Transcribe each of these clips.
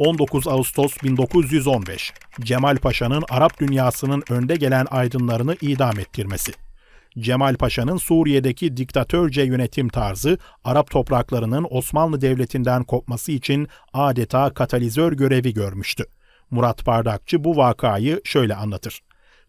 19 Ağustos 1915 Cemal Paşa'nın Arap dünyasının önde gelen aydınlarını idam ettirmesi. Cemal Paşa'nın Suriye'deki diktatörce yönetim tarzı Arap topraklarının Osmanlı Devleti'nden kopması için adeta katalizör görevi görmüştü. Murat Bardakçı bu vakayı şöyle anlatır.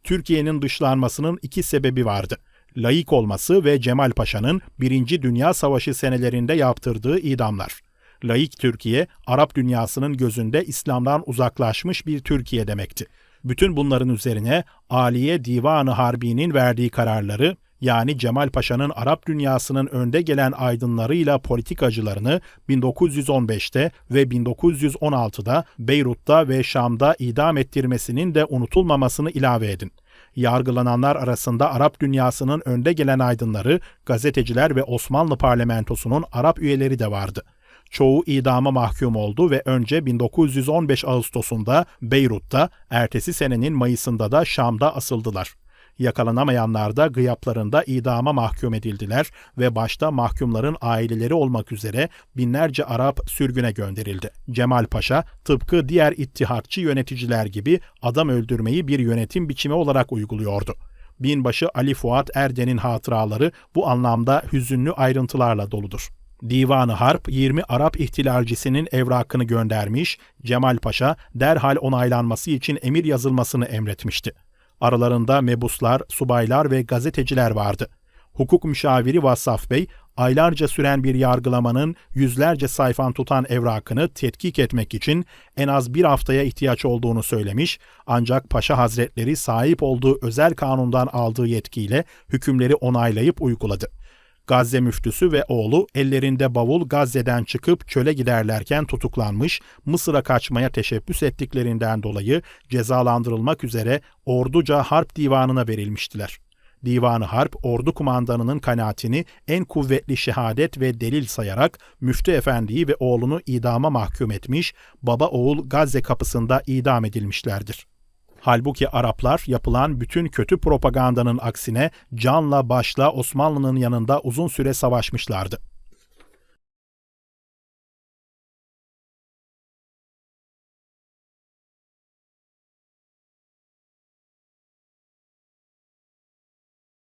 Türkiye'nin dışlanmasının iki sebebi vardı. Laik olması ve Cemal Paşa'nın Birinci Dünya Savaşı senelerinde yaptırdığı idamlar. Laik Türkiye, Arap dünyasının gözünde İslam'dan uzaklaşmış bir Türkiye demekti. Bütün bunların üzerine Aliye Divanı Harbi'nin verdiği kararları yani Cemal Paşa'nın Arap dünyasının önde gelen aydınlarıyla politikacılarını 1915'te ve 1916'da Beyrut'ta ve Şam'da idam ettirmesinin de unutulmamasını ilave edin. Yargılananlar arasında Arap dünyasının önde gelen aydınları, gazeteciler ve Osmanlı parlamentosunun Arap üyeleri de vardı. Çoğu idama mahkum oldu ve önce 1915 Ağustos'unda Beyrut'ta, ertesi senenin Mayıs'ında da Şam'da asıldılar. Yakalanamayanlar da gıyaplarında idama mahkum edildiler ve başta mahkumların aileleri olmak üzere binlerce Arap sürgüne gönderildi. Cemal Paşa tıpkı diğer ittihatçı yöneticiler gibi adam öldürmeyi bir yönetim biçimi olarak uyguluyordu. Binbaşı Ali Fuat Erden'in hatıraları bu anlamda hüzünlü ayrıntılarla doludur. Divanı Harp 20 Arap ihtilalcisinin evrakını göndermiş, Cemal Paşa derhal onaylanması için emir yazılmasını emretmişti. Aralarında mebuslar, subaylar ve gazeteciler vardı. Hukuk müşaviri Vassaf Bey, aylarca süren bir yargılamanın yüzlerce sayfan tutan evrakını tetkik etmek için en az bir haftaya ihtiyaç olduğunu söylemiş, ancak Paşa Hazretleri sahip olduğu özel kanundan aldığı yetkiyle hükümleri onaylayıp uyguladı. Gazze müftüsü ve oğlu ellerinde bavul Gazze'den çıkıp çöle giderlerken tutuklanmış, Mısır'a kaçmaya teşebbüs ettiklerinden dolayı cezalandırılmak üzere Orduca Harp Divanı'na verilmiştiler. Divanı Harp, ordu kumandanının kanaatini en kuvvetli şehadet ve delil sayarak Müftü Efendi'yi ve oğlunu idama mahkum etmiş, baba oğul Gazze kapısında idam edilmişlerdir. Halbuki Araplar yapılan bütün kötü propagandanın aksine canla başla Osmanlı'nın yanında uzun süre savaşmışlardı.